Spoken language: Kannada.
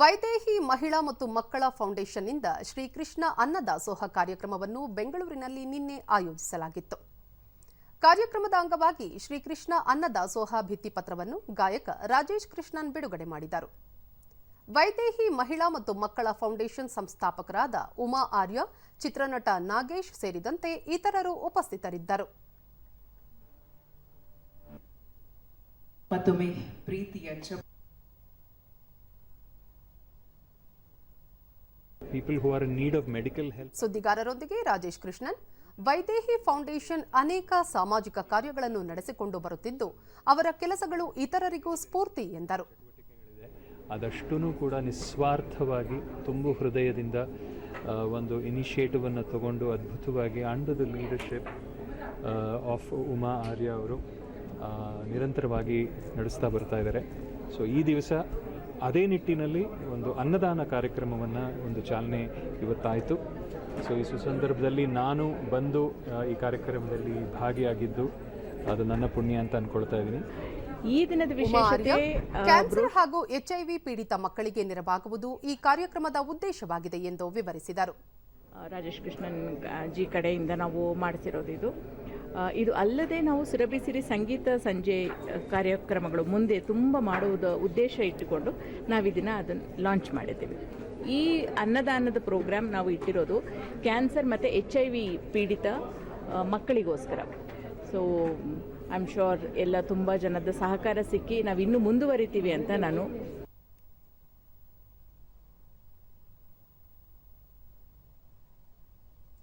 ವೈದೇಹಿ ಮಹಿಳಾ ಮತ್ತು ಮಕ್ಕಳ ಫೌಂಡೇಶನ್ನಿಂದ ಶ್ರೀಕೃಷ್ಣ ಅನ್ನದಾಸೋಹ ಕಾರ್ಯಕ್ರಮವನ್ನು ಬೆಂಗಳೂರಿನಲ್ಲಿ ನಿನ್ನೆ ಆಯೋಜಿಸಲಾಗಿತ್ತು. ಕಾರ್ಯಕ್ರಮದ ಅಂಗವಾಗಿ ಶ್ರೀಕೃಷ್ಣ ಅನ್ನದಾಸೋಹ ಭಿತ್ತಿಪತ್ರವನ್ನು ಗಾಯಕ ರಾಜೇಶ್ ಕೃಷ್ಣನ್ ಬಿಡುಗಡೆ ಮಾಡಿದರು. ವೈದೇಹಿ ಮಹಿಳಾ ಮತ್ತು ಮಕ್ಕಳ ಫೌಂಡೇಶನ್ ಸಂಸ್ಥಾಪಕರಾದ ಉಮಾ ಆರ್ಯ, ಚಿತ್ರನಟ ನಾಗೇಶ್ ಸೇರಿದಂತೆ ಇತರರು ಉಪಸ್ಥಿತರಿದ್ದರು. ಮತ್ತೊಮ್ಮೆ ಪ್ರೀತಿಯ people who are in need of medical help. ಸುದ್ದಿಗಾರರೊಂದಿಗೆ ರಾಜೇಶ್ ಕೃಷ್ಣನ್. ವೈದೇಹಿ ಫೌಂಡೇಶನ್ ಅನೇಕ ಸಾಮಾಜಿಕ ಕಾರ್ಯಗಳನ್ನು ನಡೆಸಿಕೊಂಡು ಬರುತ್ತಿದ್ದು ಅವರ ಕೆಲಸಗಳು ಇತರರಿಗೂ ಸ್ಫೂರ್ತಿ ಎಂದರು. ಅದಷ್ಟೂ ಕೂಡ ನಿಸ್ವಾರ್ಥವಾಗಿ ತುಂಬು ಹೃದಯದಿಂದ ಒಂದು ಒಂದು ಇನಿಷಿಯೇಟಿವನ್ನು ತಗೊಂಡು ಅದ್ಭುತವಾಗಿ under the leadership of Uma Arya ಅವರು ನಿರಂತರವಾಗಿ ನಡೆಸ್ತಾ ಬರ್ತಾ ಇದ್ದಾರೆ. ಸೊ ಈ ದಿವಸ ಅದೇ ನಿಟ್ಟಿನಲ್ಲಿ ಒಂದು ಅನ್ನದಾನ ಕಾರ್ಯಕ್ರಮವನ್ನು ಒಂದು ಚಾಲನೆ ಇವತ್ತಾಯಿತು. ಸೊ ಈ ಸುಸಂದರ್ಭದಲ್ಲಿ ನಾನು ಬಂದು ಈ ಕಾರ್ಯಕ್ರಮದಲ್ಲಿ ಭಾಗಿಯಾಗಿದ್ದು ಅದು ನನ್ನ ಪುಣ್ಯ ಅಂತ ಅನ್ಕೊಳ್ತಾ ಇದ್ದೀನಿ. ಈ ದಿನದ ವಿಶೇಷತೆ ಕ್ಯಾನ್ಸರ್ ಹಾಗೂ ಎಚ್ಐವಿ ಪೀಡಿತ ಮಕ್ಕಳಿಗೆ ನೆರವಾಗುವುದು ಈ ಕಾರ್ಯಕ್ರಮದ ಉದ್ದೇಶವಾಗಿದೆ ಎಂದು ವಿವರಿಸಿದರು. ರಾಜೇಶ್ ಕೃಷ್ಣನ್ ಜಿ ಕಡೆಯಿಂದ ನಾವು ಮಾಡಿಸಿರೋದು ಇದು. ಇದು ಅಲ್ಲದೆ ನಾವು ಸುರಭಿ ಸಿರಿ ಸಂಗೀತ ಸಂಜೆ ಕಾರ್ಯಕ್ರಮಗಳು ಮುಂದೆ ತುಂಬ ಮಾಡುವುದು ಉದ್ದೇಶ ಇಟ್ಟುಕೊಂಡು ನಾವು ಇದನ್ನು ಅದನ್ನು ಲಾಂಚ್ ಮಾಡಿದ್ದೇವೆ. ಈ ಅನ್ನದಾನದ ಪ್ರೋಗ್ರಾಮ್ ನಾವು ಇಟ್ಟಿರೋದು ಕ್ಯಾನ್ಸರ್ ಮತ್ತು ಎಚ್ ಐ ವಿ ಪೀಡಿತ ಮಕ್ಕಳಿಗೋಸ್ಕರ. ಸೊ ಐ ಆಮ್ ಶೋರ್ ಎಲ್ಲ ತುಂಬ ಜನದ ಸಹಕಾರ ಸಿಕ್ಕಿ ನಾವು ಇನ್ನೂ ಮುಂದುವರಿತೀವಿ ಅಂತ ನಾನು